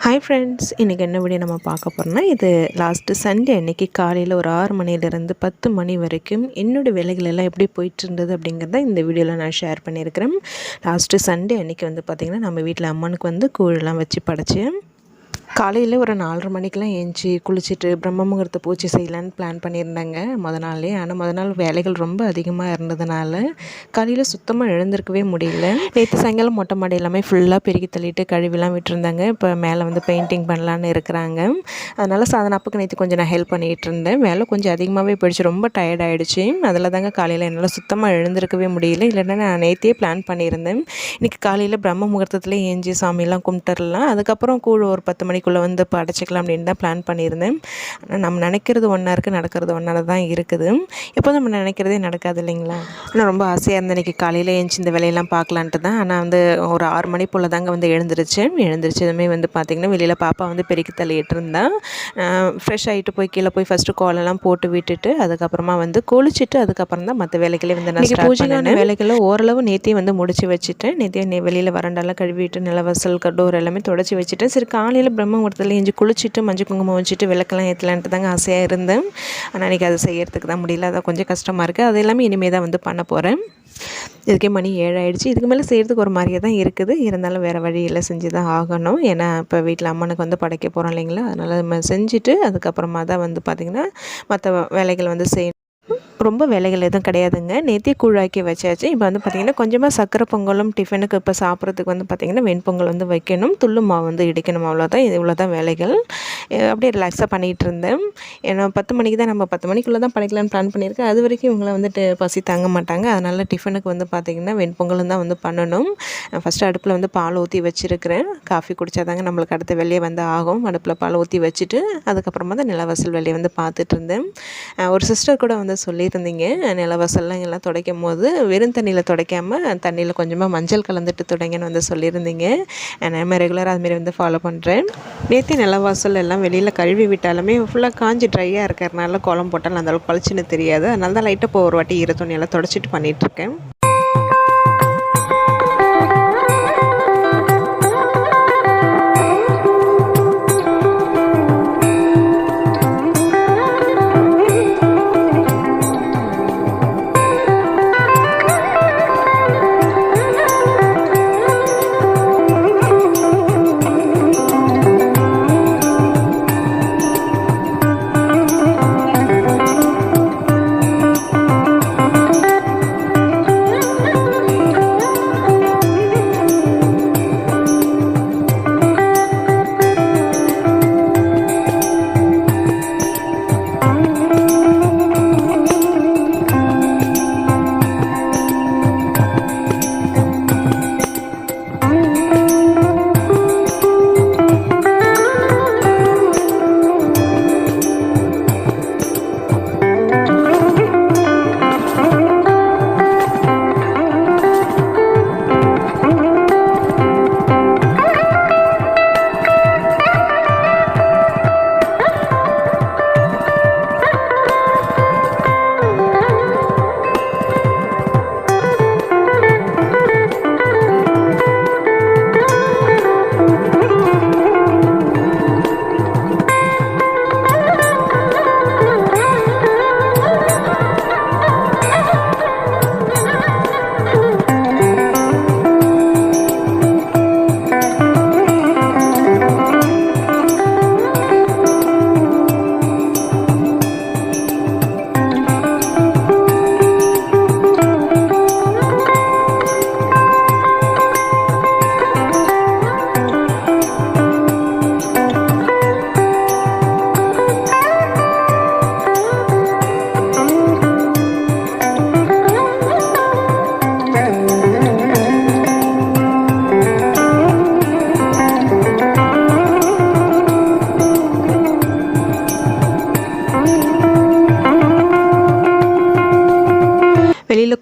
Hi friends இன்றைக்கி என்ன video நம்ம பார்க்க போகிறோம்னா இது லாஸ்ட்டு சண்டே அன்றைக்கி காலையில் ஒரு ஆறு மணிலேருந்து பத்து மணி வரைக்கும் என்னோடய வேலைகளெல்லாம் எப்படி போயிட்டு இருந்தது அப்படிங்கிறத இந்த வீடியோவில் நான் ஷேர் பண்ணியிருக்கிறேன். லாஸ்ட்டு சண்டே அன்னைக்கு வந்து பார்த்திங்கன்னா நம்ம வீட்டில் அம்மனுக்கு வந்து கூழெலாம் வச்சு படைச்சேன் காலையில் ஒரு நாலரை மணிக்கெலாம் ஏஞ்சி குளிச்சுட்டு பிரம்ம முகூர்த்த பூச்சி செய்யலான்னு பிளான் பண்ணியிருந்தாங்க. முத நாளே. ஆனால் முத நாள் வேலைகள் ரொம்ப அதிகமாக இருந்ததுனால காலையில் சுத்தமாக எழுந்திருக்கவே முடியல. நேற்று சாயங்காலம் மொட்டை மாடி எல்லாமே ஃபுல்லாக பெருக்கி தள்ளிட்டு கழுவிலாம் விட்டுருந்தாங்க. இப்போ மேலே வந்து பெயிண்டிங் பண்ணலான்னு இருக்கிறாங்க. அதனால் சாதன அப்புக்கு நேற்று கொஞ்சம் நான் ஹெல்ப் பண்ணிகிட்டு இருந்தேன். வேலை கொஞ்சம் அதிகமாகவே போயிடுச்சு. ரொம்ப டயர்ட் ஆகிடுச்சு அதில் தாங்க காலையில் என்னால் சுத்தமாக எழுந்திருக்கவே முடியல. இல்லைன்னா நான் நேற்றே பிளான் பண்ணியிருந்தேன். இன்றைக்கி காலையில் பிரம்ம முகூர்த்தத்தில் ஏஞ்சி சாமியெல்லாம் கும்பிட்டுறலாம். அதுக்கப்புறம் கூழ் ஒரு பத்து மணிக்கு மணிக்குள்ளே வந்து இப்போ அடைச்சிக்கலாம் அப்படின்னு தான் பிளான் பண்ணியிருந்தேன். ஆனால் நம்ம நினைக்கிறது ஒன்றா இருக்குது நடக்கிறது ஒன்றா தான் இருக்குது. எப்போ நம்ம நினைக்கிறதே நடக்காது இல்லைங்களா? ஆனால் ரொம்ப ஆசையாக இருந்தேன் இன்றைக்கி காலையில் எழுந்துச்சி இந்த வேலையெல்லாம் பார்க்கலான்ட்டு தான். ஆனால் வந்து ஒரு ஆறு மணி போல் தாங்க வந்து எழுந்திருச்சேன் எழுந்திரிச்சதுமே வந்து பார்த்திங்கன்னா வெளியில் பாப்பா வந்து பெருக்கி தள்ளிட்டு இருந்தான் ஃப்ரெஷ் ஆகிட்டு போய் கீழே போய் ஃபஸ்ட்டு கோலெல்லாம் போட்டு விட்டுட்டு அதுக்கப்புறமா வந்து குளிச்சுட்டு அதுக்கப்புறம் தான் மற்ற வேலைகளே வந்து நான் பூஜைக்கான வேலைகளை ஓரளவு நேற்றையும் வந்து முடிச்சு வச்சுட்டேன். நேற்றையும் வெளியில் வரண்டெல்லாம் கழுவிட்டு நிலவசல் டோர் எல்லாமே தொடச்சி வச்சுட்டேன். சரி காலையில் பிரம்ம முகூர்த்தத்தில் எஞ்சி குளிச்சுட்டு மஞ்சள் குங்குமம் வச்சுட்டு விளக்கெல்லாம் ஏற்றலான்ட்டு தாங்க ஆசையாக இருந்தேன். ஆனால் இன்றைக்கி அதை செய்கிறதுக்கு தான் முடியல. அதான் கொஞ்சம் கஷ்டமாக இருக்குது அது எல்லாமே இனிமேல் தான் வந்து பண்ண போகிறேன் இதுக்கே மணி ஏழாயிடுச்சு. இதுக்கு மேலே செய்கிறதுக்கு ஒரு மாதிரியே தான் இருக்குது. இருந்தாலும் வேறு வழியில் செஞ்சு தான் ஆகணும். ஏன்னா இப்போ வீட்டில் அம்மனுக்கு வந்து படைக்க போகிறோம் இல்லைங்களா? அதனால் நம்ம செஞ்சுட்டு அதுக்கப்புறமா தான் வந்து பார்த்திங்கன்னா மற்ற வேலைகள் வந்து செய்யணும். ரொம்ப வேலைகள் எதுவும் கிடையாதுங்க. நேத்தி கூழாக்கி வச்சாச்சு. இப்போ வந்து பார்த்திங்கன்னா கொஞ்சமாக சக்கரை பொங்கலும் டிஃபனுக்கு இப்போ சாப்பிட்றதுக்கு வந்து பார்த்திங்கன்னா வெண்பொங்கல் வந்து வைக்கணும். துள்ளு மாவு வந்து இடிக்கணும். அவ்வளோதான் இது இவ்வளோ தான் வேலைகள் அப்படியே ரிலாக்ஸாக பண்ணிகிட்டு இருந்தேன். ஏன்னா பத்து மணிக்கு தான் நம்ம பத்து மணிக்குள்ளே தான் படிக்கலான்னு பிளான் பண்ணியிருக்கேன். அது வரைக்கும் இவங்களை வந்துட்டு பசி தாங்க மாட்டாங்க. அதனால் டிஃபனுக்கு வந்து பார்த்திங்கன்னா வெண்பொங்கலும் தான் வந்து பண்ணணும். ஃபஸ்ட்டு அடுப்பில் வந்து பால் ஊற்றி வச்சுருக்கிறேன். காஃபி குடித்தா தாங்க நம்மளுக்கு அடுத்த வெளியே வந்து ஆகும். அடுப்பில் பால் ஊற்றி வச்சுட்டு அதுக்கப்புறமா தான் நிலவசல் வெளியே வந்து பார்த்துட்டு இருந்தேன். ஒரு சிஸ்டர் கூட வந்து வந்து சொல்லியிருந்தீங்க. நிலவசல்லாம் எல்லாம் துடைக்கும் போது வெறும் தண்ணியில் துடைக்காமல் தண்ணியில் கொஞ்சமாக மஞ்சள் கலந்துட்டு துடைங்கன்னு வந்து சொல்லியிருந்தீங்க. நம்ம ரெகுலராக அதுமாரி வந்து ஃபாலோ பண்ணுறேன் நேற்று நிலவாசல் எல்லாம் வெளியில் கழுவி விட்டாலுமே ஃபுல்லாக காஞ்சி ட்ரையாக இருக்கிறனால குளம் போட்டாலும் அந்தளவுக்கு பளிச்சுன்னு தெரியாது. அதனால தான் லைட்டாக இப்போ ஒரு வாட்டி ஈர துணியெல்லாம் துடைச்சிட்டு பண்ணிகிட்ருக்கேன்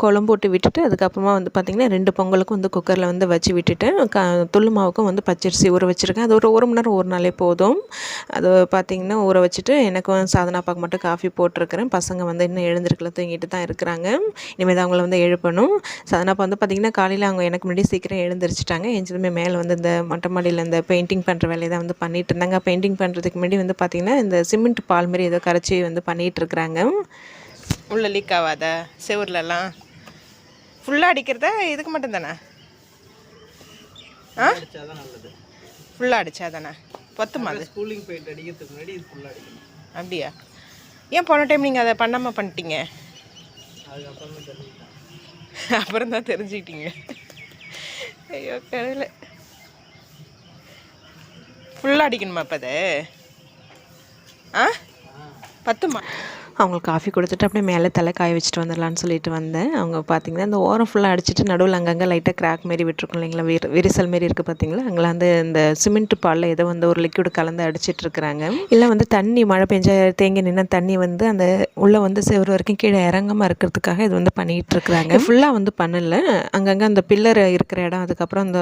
குழம்பு போட்டு விட்டுட்டு அதுக்கப்புறமா வந்து பார்த்திங்கன்னா ரெண்டு பொங்கலுக்கும் வந்து குக்கரில் வந்து வச்சு விட்டுட்டேன் க துள்ளு மாவுக்கும் வந்து பச்சரிசி ஊற வச்சுருக்கேன். அது ஒரு ஒரு மணி நேரம் ஒரு நாளே போதும். அது பார்த்திங்கன்னா ஊற வச்சுட்டு எனக்கும் சாதனா பாக்கு மட்டும் காஃபி போட்டிருக்கிறேன். பசங்க வந்து இன்னும் எழுந்திருக்கல தூங்கிட்டு தான் இருக்கிறாங்க. இனிமேல் தான் அவங்கள வந்து எழுப்பணும். சாதனாப்பா வந்து பார்த்திங்கன்னா காலையில் அவங்க எனக்கு முன்னாடி சீக்கிரம் எழுந்திரிச்சிட்டாங்க. எழுந்ததுமே மேலே வந்து இந்த மொட்டை மாடியில் இந்த பெயிண்டிங் பண்ணுற வேலையை தான் வந்து பண்ணிட்டு இருந்தாங்க. பெயிண்டிங் பண்ணுறதுக்கு முன்னாடி வந்து பார்த்திங்கன்னா இந்த சிமெண்ட் பால் மாதிரி ஏதோ கரைச்சி வந்து பண்ணிகிட்டு இருக்கிறாங்க. உள்ள லீக் ஆகாதா செவர்லலாம். ஃபுல்லாக அடிக்கிறதா இதுக்கு மட்டும் தானே ஆ? ஃபுல்லாக அடித்தா தானே பத்துமா அது? கூலிங் பெயிண்ட் அடிக்கிறதுக்கு முன்னாடி இது ஃபுல்லாக அடிக்கணும். அப்படியா? ஏன் போன டைம் நீங்கள் அதை பண்ணாமல் பண்ணிட்டீங்க? அப்புறம் தான் தெரிஞ்சுக்கிட்டீங்க. ஐயோ கடவுளே. ஃபுல்லாக அடிக்கணுமா இப்போ அது? ஆ. பத்துமா? அவங்களுக்கு காஃபி கொடுத்துட்டு அப்படியே மேலே தலை காய வச்சுட்டு வந்துடலான்னு சொல்லிட்டு வந்தேன். அவங்க பார்த்தீங்கன்னா இந்த ஓரம் ஃபுல்லாக அடிச்சிட்டு நடுவில் அங்கங்கே லைட்டாக கிராக் மாரி விட்டுருக்கோம் இல்லைங்களா? விரி விரிசல் மாரி இருக்குது பார்த்தீங்களா? அங்கே வந்து இந்த சிமெண்ட் பாலில் ஏதோ வந்து ஒரு லிக்விட் கலந்து அடிச்சிட்டு இருக்கிறாங்க. இல்லை வந்து தண்ணி மழை பெஞ்ச தேங்கி நின்று தண்ணி வந்து அந்த உள்ளே வந்து செவ்வறு வரைக்கும் கீழே இறங்காமல் இருக்கிறதுக்காக இது வந்து பண்ணிகிட்டு இருக்கிறாங்க. ஃபுல்லாக வந்து பண்ணல. அங்கங்கே அந்த பில்லர் இருக்கிற இடம் அதுக்கப்புறம் அந்த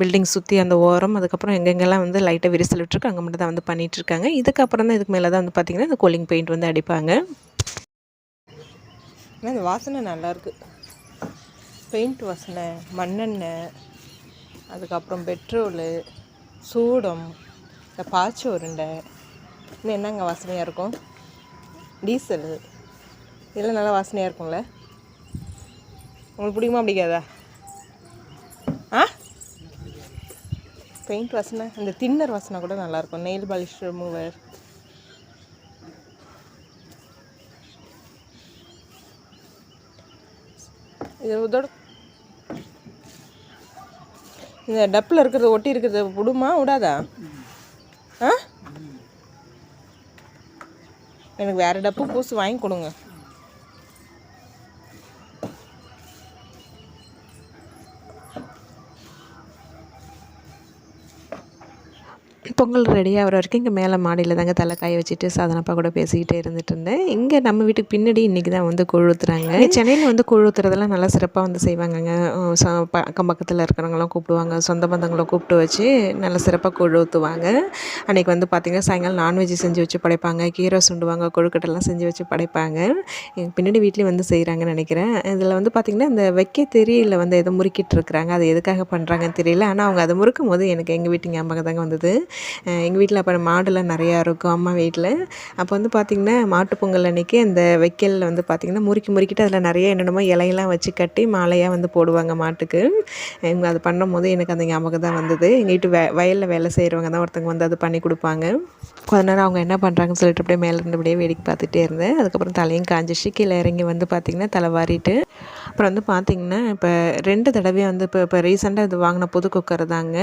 பில்டிங் சுற்றி அந்த ஓரம் அதுக்கப்புறம் எங்கெங்கெல்லாம் வந்து லைட்டாக விரிசல் விட்டுருக்கு அங்கே மட்டும் தான் வந்து பண்ணிகிட்டு இருக்காங்க. இதுக்கப்புறம் தான் இதுக்கு மேலே தான் வந்து பார்த்திங்கன்னா இந்த கூலிங் பெயிண்ட் வந்து அடிப்பாங்க ஆனால் இந்த வாசனை நல்லாயிருக்கு பெயிண்ட் வாசனை மண்ணெண்ணெய் அதுக்கப்புறம் பெட்ரோலு சூடம் இந்த பாய்ச்ச உருண்டை இன்னும் என்னங்க வாசனையாக இருக்கும்? டீசல் இதெல்லாம் நல்லா வாசனையாக இருக்கும்ல? உங்களுக்கு பிடிக்குமா பிடிக்காதா? ஆ? பெயிண்ட் வாசனை அந்த தின்னர் வாசனை கூட நல்லாயிருக்கும் நெயில் பாலிஷ் ரிமூவர் இது இதோட இந்த டப்பில் இருக்கிறது ஒட்டி இருக்கிறது விடுமா விடாதா ஆ? எனக்கு வேறு டப்பு பூசு வாங்கி கொடுங்க. பொங்கல் ரெடி ஆகிற வரைக்கும் இங்கே மேலே மாடியில் தாங்க தலை காய வச்சுட்டு சாதனப்பா கூட பேசிக்கிட்டே இருந்துட்டு இருந்தேன். இங்கே நம்ம வீட்டுக்கு பின்னாடி இன்றைக்கி தான் வந்து கூழ் ஊற்றுறாங்க சென்னையில் வந்து கூழ் ஊற்றுறதெல்லாம் நல்லா சிறப்பாக வந்து செய்வாங்கங்க. ச- ப- அக்கம் பக்கத்தில் இருக்கிறவங்களாம் கூப்பிடுவாங்க. சொந்த பந்தங்களை கூப்பிட்டு வச்சு நல்லா சிறப்பாக கூழ் ஊற்றுவாங்க அன்றைக்கி வந்து பார்த்திங்கன்னா சாயங்காலம் நான்வெஜ் செஞ்சு வச்சு படைப்பாங்க. கீரை சுண்டுவாங்க கொழுக்கட்டெல்லாம் செஞ்சு வச்சு படைப்பாங்க. எங்கள் பின்னாடி வீட்லேயும் வந்து செய்கிறாங்கன்னு நினைக்கிறேன். இதில் வந்து பார்த்திங்கன்னா இந்த வைக்க தெரியல வந்து எதை முறுக்கிட்டு இருக்கிறாங்க. அது எதுக்காக பண்ணுறாங்கன்னு தெரியல. ஆனால் அவங்க அதை முறுக்கும் போது எனக்கு எங்கள் வீட்டு ஞாபகம் தாங்க வந்தது. எங்கள் வீட்டில் அப்போ மாடுலாம் நிறையா இருக்கும் அம்மா வீட்டில் அப்போ வந்து பார்த்திங்கன்னா மாட்டு பொங்கல் அன்றைக்கி அந்த வைக்கலில் வந்து பார்த்திங்கன்னா முறுக்கி முறுக்கிட்டு அதில் நிறைய என்னென்னமோ இலையெல்லாம் வச்சு கட்டி மாலையாக வந்து போடுவாங்க மாட்டுக்கு. இவங்க அது பண்ணும்போது எனக்கு அந்த ஞாபகம் தான் வந்தது. எங்கள் வீட்டு வே வயலில் வேலை செய்கிறவங்க தான் ஒருத்தவங்க வந்து அது பண்ணி கொடுப்பாங்க. கொஞ்ச நேரம் அவங்க என்ன பண்ணுறாங்கன்னு சொல்லிட்டு அப்படியே மேலே இருந்து அப்படியே வேடிக்கை பார்த்துட்டே இருந்தேன். அதுக்கப்புறம் தலையும் காஞ்சிச்சு. கீழே இறங்கி வந்து பார்த்திங்கன்னா தலை வாரிட்டு அப்புறம் வந்து பார்த்திங்கன்னா இப்போ ரெண்டு தடவையாக வந்து இப்போ இப்போ ரீசெண்டாக இது வாங்கின புது குக்கர் தாங்க.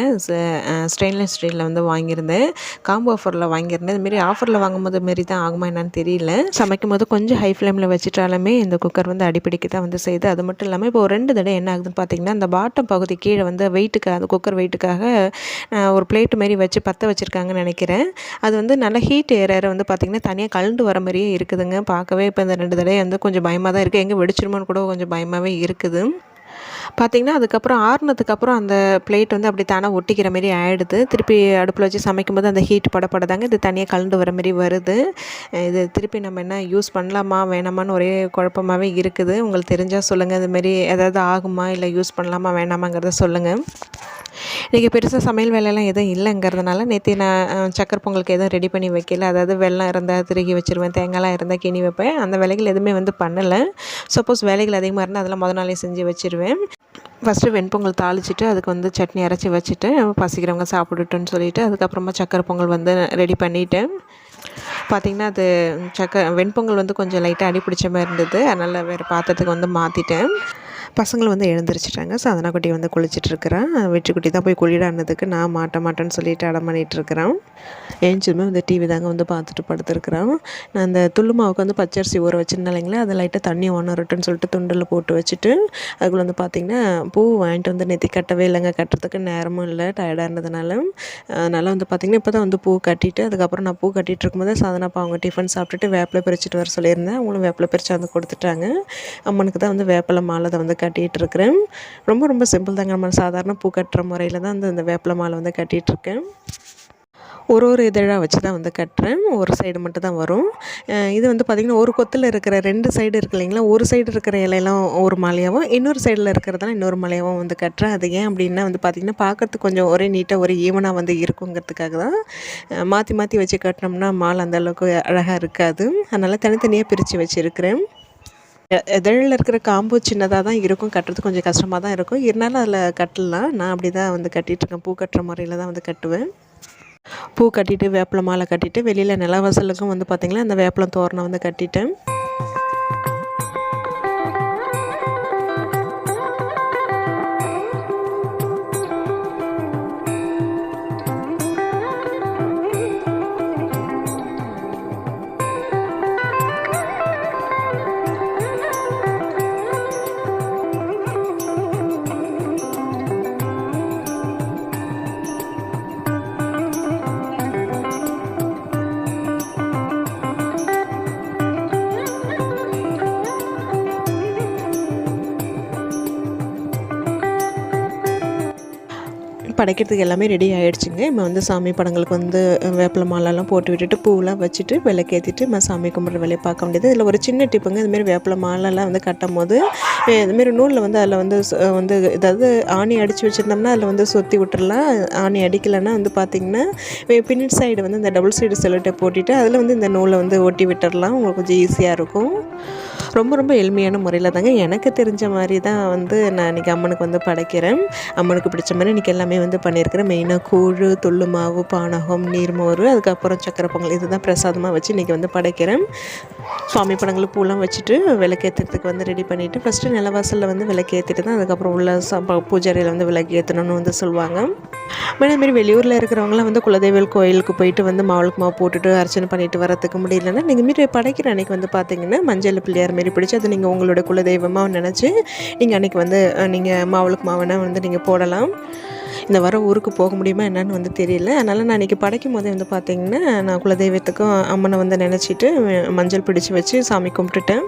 ஸ்டெயின்லெஸ் ஸ்டீலில் வந்து வாங்கியிருந்தேன். காம்போ ஆஃபரில் வாங்கியிருந்தேன். இதுமாரி ஆஃபரில் வாங்கும்போது மாரி தான் ஆகுமா என்னன்னு தெரியல. சமைக்கும் போது கொஞ்சம் ஹை ஃப்ளேமில் வச்சுட்டாலுமே இந்த குக்கர் வந்து அடிப்பிடிக்க தான் வந்து செய்யுது. அது மட்டும் இல்லாமல் இப்போ ஒரு ரெண்டு தடவை என்ன ஆகுதுன்னு பார்த்திங்கன்னா அந்த பாட்டம் பகுதி கீழே வந்து வெயிட்டுக்காக அந்த குக்கர் வெயிட்டுக்காக ஒரு பிளேட் மாரி வச்சு பற்ற வச்சுருக்காங்கன்னு நினைக்கிறேன். அது வந்து நல்லா ஹீட் ஏற வந்து பார்த்திங்கன்னா தனியாக கலண்டு வர மாதிரியே இருக்குதுங்க. பார்க்கவே இப்போ இந்த ரெண்டு தடவை வந்து கொஞ்சம் பயமாக தான் இருக்குது எங்கே வெடிச்சிருமோன்னு கூட கொஞ்சம் பயமாக பயமாகவே இருக்குது. பார்த்திங்கன்னா அதுக்கப்புறம் ஆறுனதுக்கப்புறம் அந்த பிளேட் வந்து அப்படி தானே ஒட்டிக்கிற மாரி ஆகிடுது திருப்பி அடுப்பில் வச்சு சமைக்கும்போது அந்த ஹீட் படப்படதாங்க இது தனியாக கலந்து வர மாரி வருது. இது திருப்பி நம்ம என்ன யூஸ் பண்ணலாமா வேணாமான்னு ஒரே குழப்பமாகவே இருக்குது. உங்களுக்கு தெரிஞ்சால் சொல்லுங்கள் இதுமாரி ஏதாவது ஆகுமா இல்லை யூஸ் பண்ணலாமா வேணாமாங்கிறத சொல்லுங்கள் இன்றைக்கி பெருசாக சமையல் வேலையெல்லாம் எதுவும் இல்லைங்கிறதுனால நேற்று நான் சக்கரை பொங்கலுக்கு எதுவும் ரெடி பண்ணி வைக்கல. அதாவது வெள்ளம் இருந்தால் திருகி வச்சுருவேன் தேங்காய்லாம் இருந்தால் கிணி வைப்பேன். அந்த வேலைகள் எதுவுமே வந்து பண்ணலை. சப்போஸ் வேலைகள் அதிகமாக இருந்தால் அதெல்லாம் முத நாளே செஞ்சு வச்சுருவேன். ஃபஸ்ட்டு வெண்பொங்கல் தாளிச்சிட்டு அதுக்கு வந்து சட்னி அரைச்சி வச்சுட்டு பசிக்கிறவங்க சாப்பிட்டுட்டுன்னு சொல்லிவிட்டு அதுக்கப்புறமா சக்கரை பொங்கல் வந்து ரெடி பண்ணிவிட்டேன் பார்த்திங்கன்னா அது சக்க வெண்பொங்கல் வந்து கொஞ்சம் லைட்டாக அடி பிடிச்ச மாதிரி இருந்தது. அதனால் வேறு பாத்திரத்துக்கு வந்து மாற்றிட்டேன் பசங்களை வந்து எழுந்திரிச்சிட்டாங்க. சாதனா குட்டி வந்து குளிச்சிட்ருக்கிறான். வெற்றிக்குட்டி தான் போய் குளிடானதுக்கு நான் மாட்ட மாட்டேன்னு சொல்லிட்டு அடம் பண்ணிட்டு இருக்கிறான் வந்து டிவி தாங்க வந்து பார்த்துட்டு படுத்துருக்குறான். நான் அந்த துள்ளு மாவுக்கு வந்து பச்சரிசி ஊற வச்சுருந்தாலைங்களே இல்லைங்களா? அதை லைட்டாக தண்ணி ஒன்றட்டுன்னு சொல்லிட்டு துண்டில் போட்டு வச்சுட்டு அதுக்குள்ளே வந்து பார்த்திங்கன்னா பூ வாங்கிட்டு வந்து நெத்தி கட்டவே இல்லைங்க. கட்டுறதுக்கு நேரமும் இல்லை டயர்டாக இருந்ததுனால. அதனால் வந்து பார்த்திங்கன்னா இப்போ தான் வந்து பூ கட்டிட்டு அதுக்கப்புறம் நான் பூ கட்டிகிட்டு இருக்கும்போது சாதனாப்பா அவங்க டிஃபன் சாப்பிட்டுட்டு வேப்பிலை பிரிச்சுட்டு வர சொல்லியிருந்தேன். அவங்களும் வேப்பிலை பிரித்து வந்து கொடுத்துட்டாங்க. அம்மனுக்கு தான் வந்து வேப்பிலை மாலை அதை வந்து கட்டிகிட்டுருக்குறேன் ரொம்ப ரொம்ப சிம்பிள் தாங்க. நம்ம சாதாரண பூ கட்டுற முறையில் தான் வந்து இந்த வேப்பில மாலை வந்து கட்டிகிட்ருக்கேன். ஒரு ஒரு இதழாக வச்சு தான் வந்து கட்டுறேன். ஒரு சைடு மட்டும் தான் வரும். இது வந்து பார்த்திங்கன்னா ஒரு கொத்தில் இருக்கிற ரெண்டு சைடு இருக்கு இல்லைங்களா? ஒரு சைடு இருக்கிற இலையெல்லாம் ஒரு மாலையாகவும் இன்னொரு சைடில் இருக்கிறதெல்லாம் இன்னொரு மாலையாகவும் வந்து கட்டுறேன். அது ஏன் அப்படின்னா வந்து பார்த்திங்கன்னா பார்க்கறதுக்கு கொஞ்சம் ஒரே நீட்டாக ஒரே ஈவனாக வந்து இருக்குங்கிறதுக்காக தான். மாற்றி மாற்றி வச்சு கட்டினோம்னா மாலை அந்தளவுக்கு அழகாக இருக்காது. அதனால் தனித்தனியாக பிரித்து வச்சுருக்கிறேன். இதழில் இருக்கிற காம்பு சின்னதாக தான் இருக்கும் கட்டுறது கொஞ்சம் கஷ்டமாக தான் இருக்கும். இருந்தாலும் அதில் கட்டலாம் நான் அப்படி தான் வந்து கட்டிகிட்ருக்கேன் பூ கட்டுற முறையில் தான் வந்து கட்டுவேன். பூ கட்டிட்டு வேப்பிலை மாலை கட்டிட்டு வெளியில் நிலவாசலுக்கும் வந்து பார்த்திங்கன்னா அந்த வேப்பிலம் தோரணை வந்து கட்டிட்டேன். படைக்கிறதுக்கு எல்லாமே ரெடி ஆகிடுச்சுங்க இப்போ வந்து சாமி படங்களுக்கு வந்து வேப்பில மாலைலாம் போட்டு விட்டுட்டு பூவெலாம் வச்சுட்டு விளக்கேற்றிட்டு நம்ம சாமி கும்பிட்ற வேலையை பார்க்க முடியாது இதில் ஒரு சின்ன டிப்புங்க. இதுமாரி வேப்பில மாலைலாம் வந்து கட்டும் போது இதுமாரி நூலில் வந்து அதில் வந்து வந்து ஏதாவது ஆணி அடித்து வச்சுருந்தோம்னா அதில் வந்து சுற்றி விட்டுறலாம். ஆணி அடிக்கலைன்னா வந்து பார்த்திங்கன்னா பின்னட் சைடு வந்து இந்த டபுள் சைடு செல்லட்டை போட்டுட்டு அதில் வந்து இந்த நூலை வந்து ஒட்டி விட்டுறலாம். உங்களுக்கு கொஞ்சம் ஈஸியாக இருக்கும். ரொம்ப ரொம்ப எளிமையான முறையில் தாங்க எனக்கு தெரிஞ்ச மாதிரி தான் வந்து நான் இன்றைக்கி அம்மனுக்கு வந்து படைக்கிறேன். அம்மனுக்கு பிடிச்ச மாதிரி இன்றைக்கி எல்லாமே வந்து பண்ணியிருக்கிறேன். மெயினாக கூழ் துள்ளு மாவு பானகம் நீர்மோர் அதுக்கப்புறம் சக்கரை பொங்கல் இதுதான் பிரசாதமாக வச்சு இன்றைக்கி வந்து படைக்கிறேன். சுவாமி படங்கள் பூலாம் வச்சுட்டு விளக்கேற்றுறதுக்கு வந்து ரெடி பண்ணிவிட்டு ஃபஸ்ட்டு நிலவாசலில் வந்து விளக்கேற்றிட்டு தான் அதுக்கப்புறம் உள்ள ச பூஜாரியில் வந்து விளக்கு ஏற்றணும்னு வந்து சொல்லுவாங்க. அதேமாரி வெளியூரில் இருக்கிறவங்களாம் வந்து குலதெய்வல் கோயிலுக்கு போயிட்டு வந்து மாவுளுக்கு மாவு போட்டுட்டு அர்ச்சனை பண்ணிட்டு வரத்துக்கு முடியலன்னா நீங்கள் மாரி படைக்கிற அன்றைக்கி வந்து பார்த்தீங்கன்னா மஞ்சள் பிள்ளையார் மாரி பிடிச்சி அது நீங்கள் உங்களோட குலதெய்வமாக நினச்சி நீங்கள் அன்றைக்கி வந்து நீங்கள் மாவளுக்கு மாவனை வந்து நீங்கள் போடலாம். இந்த வாரம் ஊருக்கு போக முடியுமா என்னன்னு வந்து தெரியல. அதனால் நான் இன்றைக்கி படைக்கும் போதே வந்து பார்த்திங்கன்னா நான் குலதெய்வத்துக்கும் அம்மனை வந்து நினச்சிட்டு மஞ்சள் பிடிச்சி வச்சு சாமி கும்பிட்டுட்டேன்.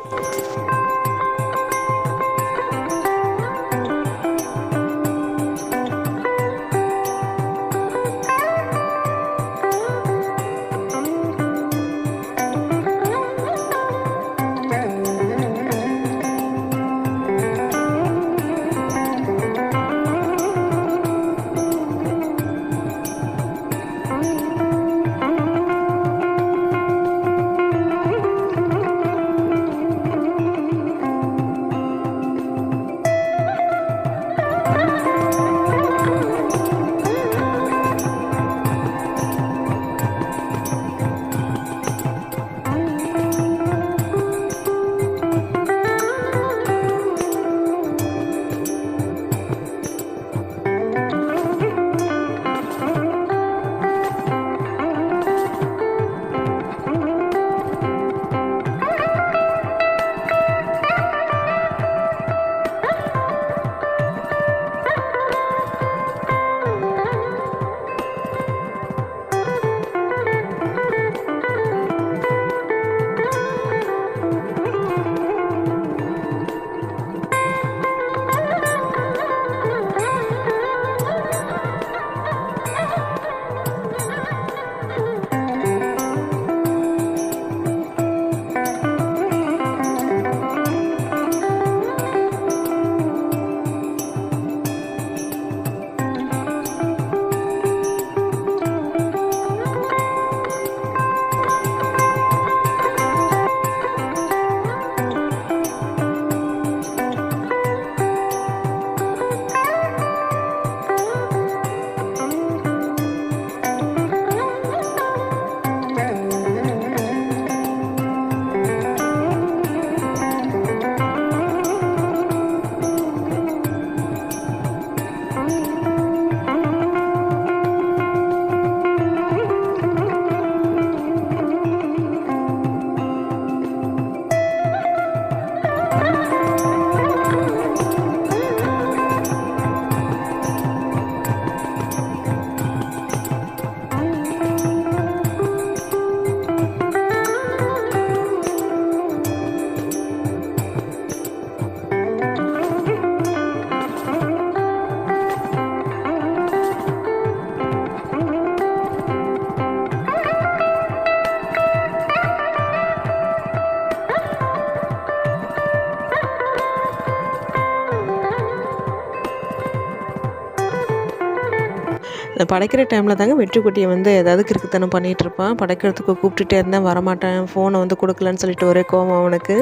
படைக்கிற டைமில் தாங்க வெற்றிக்குட்டியை வந்து ஏதாவது கிறுக்குத்தனம் பண்ணிகிட்டு இருப்பான் படைக்கிறதுக்கு கூப்பிட்டுட்டே இருந்தேன் வரமாட்டேன். ஃபோனை வந்து கொடுக்கலன்னு சொல்லிட்டு ஒரே கோவம் அவனுக்கு.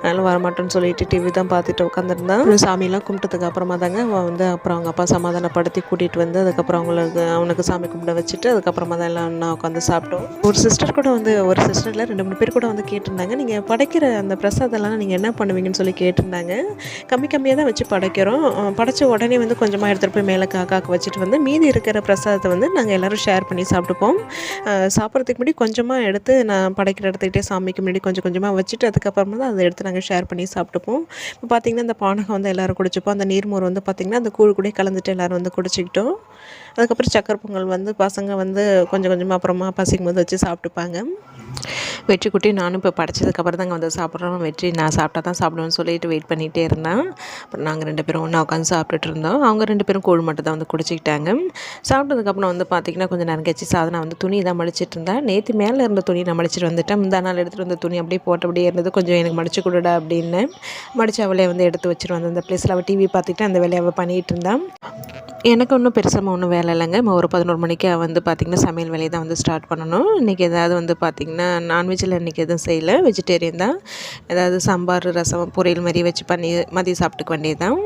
அதனால் வரமாட்டேன்னு சொல்லிட்டு டிவி தான் பார்த்துட்டு உட்காந்துருந்தான் சாமியெல்லாம் கும்பிட்டதுக்கு அப்புறமா தாங்க அவன் வந்து அப்புறம் அவங்க அப்பா சமாதானப்படுத்தி கூட்டிகிட்டு வந்து அதுக்கப்புறம் அவங்களுக்கு அவனுக்கு சாமி கும்பிட வச்சுட்டு அதுக்கப்புறமா தான் எல்லாம் ஒன்றா உட்காந்து சாப்பிட்டோம். ஒரு சிஸ்டர் கூட வந்து ஒரு சிஸ்டரில் ரெண்டு மூணு பேர் கூட வந்து கேட்டிருந்தாங்க. நீங்கள் படைக்கிற அந்த பிரசாதெல்லாம் நீங்கள் என்ன பண்ணுவீங்கன்னு சொல்லி கேட்டிருந்தாங்க. கம்மி கம்மியாக தான் வச்சு படைக்கிறோம். படைச்ச உடனே வந்து கொஞ்சமாக எடுத்துகிட்டு போய் மேலே காக்காக்கு வச்சுட்டு வந்து மீதி இருக்கிற பிரசாதத்தை வந்து நாங்கள் எல்லோரும் ஷேர் பண்ணி சாப்பிட்டுப்போம். சாப்பிட்றதுக்கு முன்னாடி கொஞ்சமாக எடுத்து நான் படைக்கிற இடத்துக்கிட்டே சாமிக்கு முன்னாடி கொஞ்சம் கொஞ்சமாக வச்சுட்டு அதுக்கப்புறமா தான் அதை எடுத்து நாங்கள் ஷேர் பண்ணி சாப்பிட்டுப்போம். இப்போ பார்த்திங்கன்னா இந்த பானகம் வந்து எல்லோரும் குடிச்சுப்போம். அந்த நீர்மோர் வந்து பார்த்திங்கன்னா அந்த கூழ் கூட கலந்துட்டு எல்லோரும் வந்து குடிச்சிக்கிட்டோம். அதுக்கப்புறம் சக்கரை பொங்கல் வந்து பசங்க வந்து கொஞ்சம் கொஞ்சமாக அப்புறமா பசிக்கும் போது வச்சு சாப்பிட்டுப்பாங்க. வெற்றி குட்டி நானும் இப்போ படைச்சதுக்கப்புறம் தாங்க வந்து சாப்பிட்றோம். வெற்றி நான் சாப்பிட்டா தான் சாப்பிடுவேன்னு சொல்லிட்டு வெயிட் பண்ணிகிட்டே இருந்தேன். அப்புறம் நாங்கள் ரெண்டு பேரும் ஒன்றா உட்காந்து சாப்பிட்டுட்டு இருந்தோம். அவங்க ரெண்டு பேரும் கூழ் மட்டும் தான் வந்து குடிச்சிக்கிட்டாங்க. சாப்பிட்டதுக்கப்புறம் வந்து பார்த்திங்கன்னா கொஞ்சம் நேரம் கழிச்சு சாதனை வந்து துணி தான் மடிச்சிட்டு இருந்தேன். நேற்று மேலே இருந்த துணி நான் மடிச்சிட்டு வந்துட்டேன். முந்தா நாள் எடுத்துகிட்டு வந்த துணி அப்படியே போட்டபடியே இருந்தது. கொஞ்சம் எனக்கு மடிச்சு கொடுடா அப்படின்னு. மடித்து அவளே வந்து எடுத்து வச்சுட்டு வந்தேன் அந்த ப்ளேஸில் அவள் டிவி பார்த்துட்டு அந்த வேலையை அவள் பண்ணிகிட்டு இருந்தான் எனக்கு ஒன்றும் பெருசாக ஒன்றும் வேலை இல்லைங்க நம்ம ஒரு பதினோரு மணிக்கு வந்து பார்த்திங்கன்னா சமையல் வேலையை தான் வந்து ஸ்டார்ட் பண்ணணும். இன்றைக்கி ஏதாவது வந்து பார்த்திங்கன்னா நான்வெஜ்ஜில் இன்றைக்கி எதுவும் செய்யலை. வெஜிடேரியன் தான். ஏதாவது சாம்பார் ரசம் பொரியல் மாதிரி வச்சு பண்ணி மதியம் சாப்பிட்டுக்க வேண்டியது தான்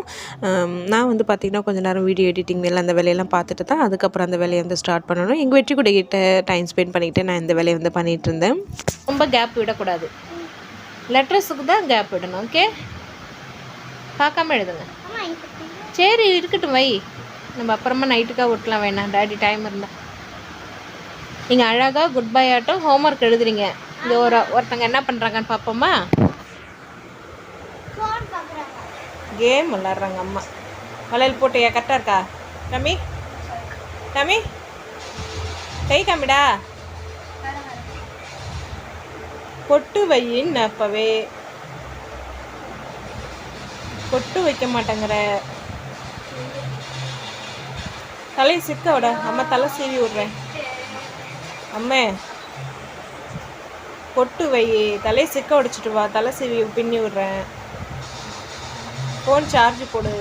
நான் வந்து பார்த்திங்கன்னா கொஞ்ச நேரம் வீடியோ எடிட்டிங் மேலே அந்த வேலையெல்லாம் பார்த்துட்டு தான் அதுக்கப்புறம் அந்த வேலையை வந்து ஸ்டார்ட் பண்ணணும். எங்கள் வெற்றி கூட கிட்ட டைம் ஸ்பெண்ட் பண்ணிக்கிட்டு நான் இந்த வேலையை வந்து பண்ணிகிட்டு இருந்தேன். ரொம்ப கேப் விடக்கூடாது. லெட்டர்ஸுக்கு தான் கேப் விடணும் ஓகே பார்க்காம எழுதுங்க. சரி இருக்கட்டும் வை. நம்ம அப்புறமா நைட்டுக்காக ஒட்டலாம் வேணாம். டேடி டைம் இருந்தால் நீங்கள் அழகாக குட் பை ஆட்டம் ஹோம்ஒர்க் எழுதுறீங்க. இங்கே ஒரு ஒருத்தங்க என்ன பண்ணுறாங்கன்னு பார்ப்போமா கேம் விளாட்றாங்க அம்மா. வளையல் போட்டு கரெக்டாக இருக்கா? கம்மி கம்மி கை காமிடா. பொட்டு வையின்னு அப்பவே. பொட்டு வைக்க மாட்டேங்கிற. தலையை சிக்க விட. அம்மா தலை சீவி விட்றேன். அம்மே பொட்டு வை. தலையை சிக்க உடைச்சிட்டு வா. தலை சீவி பின்னி விட்றேன். ஃபோன் சார்ஜ் போடு.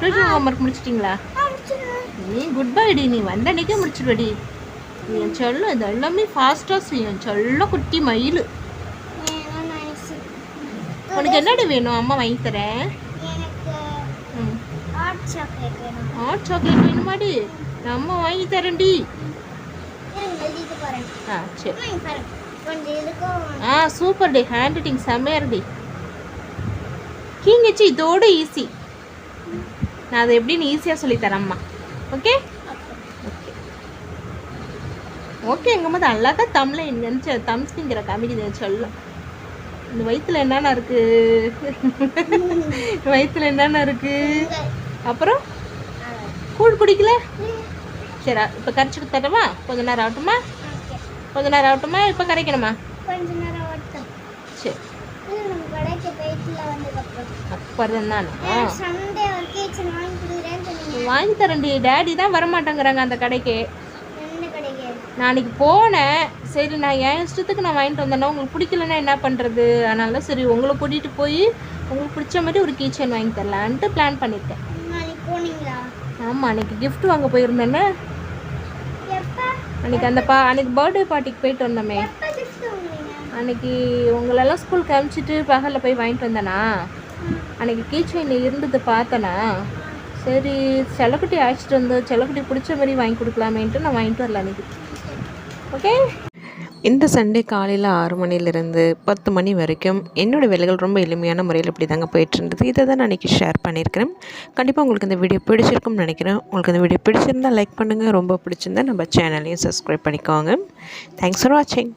டியூஷன் ஹோம்ஒர்க் முடிச்சிட்டிங்களா? நீ குட் பை டி. நீ வந்த அன்னைக்கே முடிச்சிடுவடி நீ என் செல்லம் இது எல்லாமே ஃபாஸ்ட்டாக செய்யும் செல்ல குட்டி மயில். உனக்கு என்னடி வேணும்? அம்மா வாங்கி தரேன். ஹாட் சாக்லேட் வேணுமாடி நான் அம்மா வாங்கி தரேன்டி. ஆ சரி. ஆ சூப்பர் டி. ஹேண்ட் ரைட்டிங் செம்மையாக இருக்குடி கீங்கச்சி இதோட ஈஸி நான் அதை எப்படின்னு ஈஸியாக சொல்லித்தரேன் அம்மா. ஓகே ஓகே போது நல்லா தான் தமிழ் நினச்ச தம்ஸ்ங்கிற காமெடி சொல்லும் இந்த வயிற்றுல என்னென்ன இருக்கு? வயிற்றுல என்னென்ன இருக்கு? அப்புறம்? கூழ் குடிக்கல? சரி இப்போ கரைச்சி தரவா கொஞ்ச நேரம் ஆகட்டுமா? கொஞ்ச நேரம் ஆகட்டுமா? இப்போ கரைக்கணுமா? கொஞ்ச நேரம் ஓட்டம் சரி. வாங்கி தரேன்டி. டேடி தான் வரமாட்டேங்கிறாங்க அந்த கடைக்கு. நாளைக்கு போனேன். சரி நான் என் இஷ்டத்துக்கு நான் வாங்கிட்டு வந்தேன்னா உங்களுக்கு பிடிக்கலன்னா என்ன பண்ணுறது அதனால தான் சரி உங்களை கூட்டிகிட்டு போய் உங்களுக்கு பிடிச்ச மாதிரி ஒரு கீச்சன் வாங்கி தரலான்ட்டு பிளான் பண்ணியிருக்கேன் போனீங்களா? ஆமாம் அன்றைக்கி gift வாங்க போயிருந்தேன்னே எப்ப? அன்றைக்கி அந்த பா அன்றைக்கி பர்த்டே பார்ட்டிக்கு போயிட்டு வந்தோமே. கிஃப்ட் அன்னைக்கு உங்களெல்லாம் ஸ்கூலுக்கு அனுப்பிச்சிட்டு பகலில் போய் வாங்கிட்டு வந்தேனா. அன்னைக்கு கீச்சைன் இருந்தது பார்த்தேனா. சரி செல்லக்குட்டி அழைச்சிட்டு வந்து செல்லக்குட்டி பிடிச்ச மாதிரி வாங்கி கொடுக்கலாமேன்ட்டு நான் வாங்கிட்டு வரல அன்னைக்கு. ஓகே இந்த சண்டே காலையில் ஆறு மணிலேருந்து பத்து மணி வரைக்கும் என்னோடய வேலைகள் ரொம்ப எளிமையான முறையில் இப்படி தாங்க போயிட்டு இருந்தது இதை தான் நான் இன்றைக்கி ஷேர் பண்ணியிருக்கிறேன். கண்டிப்பாக உங்களுக்கு இந்த வீடியோ பிடிச்சிருக்கும்னு நினைக்கிறேன். உங்களுக்கு இந்த வீடியோ பிடிச்சிருந்தா லைக் பண்ணுங்கள் ரொம்ப பிடிச்சிருந்தா நம்ம சேனலையும் சப்ஸ்கிரைப் பண்ணிக்கோங்க. தேங்க்ஸ் ஃபார் வாட்சிங்